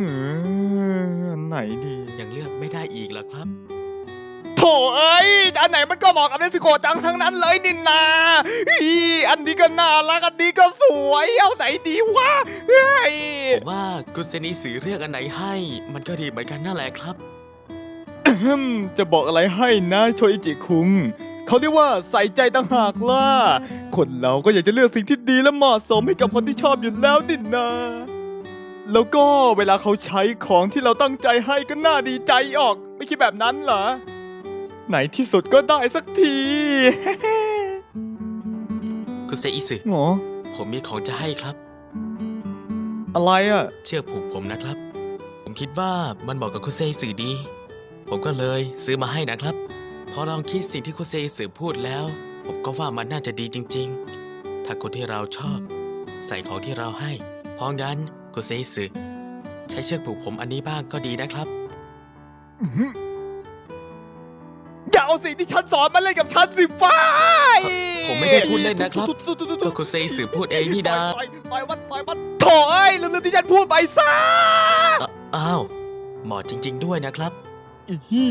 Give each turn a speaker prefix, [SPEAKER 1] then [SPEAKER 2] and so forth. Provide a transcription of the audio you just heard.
[SPEAKER 1] เอออันไหนดี
[SPEAKER 2] ยังเลือกไม่ได้อีกเหรอครับ
[SPEAKER 1] โถเอ้ยอันไหนมันก็เหมาะกับเนสโกะจังทั้งนั้นเลยนินนาอีอันนี้ก็น่ารักอันนี้ก็สวยเอาไหนดีวะเฮ้ย
[SPEAKER 2] ผมว่ากุเซนิสือเลือกอันไหนให้ มันก็ดีเหมือนกันนั่นแหละครับ
[SPEAKER 1] อืมจะบอกอะไรให้นะโชอิจิคุงเขาเรียกว่าใส่ใจต่างหากล่ะคนเราก็อยากจะเลือกสิ่งที่ดีและเหมาะสมให้กับคนที่ชอบอยู่แล้วนินนา แล้วก็เวลาเขาใช้ของที่เราตั้งใจให้ก็น่าดีใจออก ไม่คิดแบบนั้นเหรอ ไหนที่สุดก็ได้สักที
[SPEAKER 2] กุเซอิสึ
[SPEAKER 1] หงอ
[SPEAKER 2] ผมมีของจะให้ครับ
[SPEAKER 1] อะไรอะ
[SPEAKER 2] เชือกผูกผมนะครับ ผมคิดว่ามันเหมาะกับคุเซอิสึดี ผมก็เลยซื้อมาให้นะครับ พอลองคิดสิ่งที่คุเซอิสึพูดแล้ว ผมก็ว่ามันน่าจะดีจริง ๆ ถ้าคนที่เราชอบ ใส่ของที่เราให้ เพราะงั้น คุเซอิสึใช้เชือกผูกผมอันนี้บ้างก็ดีนะครับ
[SPEAKER 1] อื้อหืออย่าเอาสิ่งที่ฉันสอนมาเล่นกับฉันสิฟ้า
[SPEAKER 2] ผมไม่ได้พูดเล่นนะครับ
[SPEAKER 1] ตุ๊ดตุ๊ดตุ๊ด
[SPEAKER 2] ก็
[SPEAKER 1] ตุ๊ด
[SPEAKER 2] คุเซอิสึพูดเองนี่นะ
[SPEAKER 1] ต่อยต่อยมันต่อยมันโถ่เอ้ยลืมๆที่ฉันพูดไปซะ
[SPEAKER 2] อ้าอ้าวเหมาะจริง ๆ ด้วยนะครับ
[SPEAKER 1] อีฮี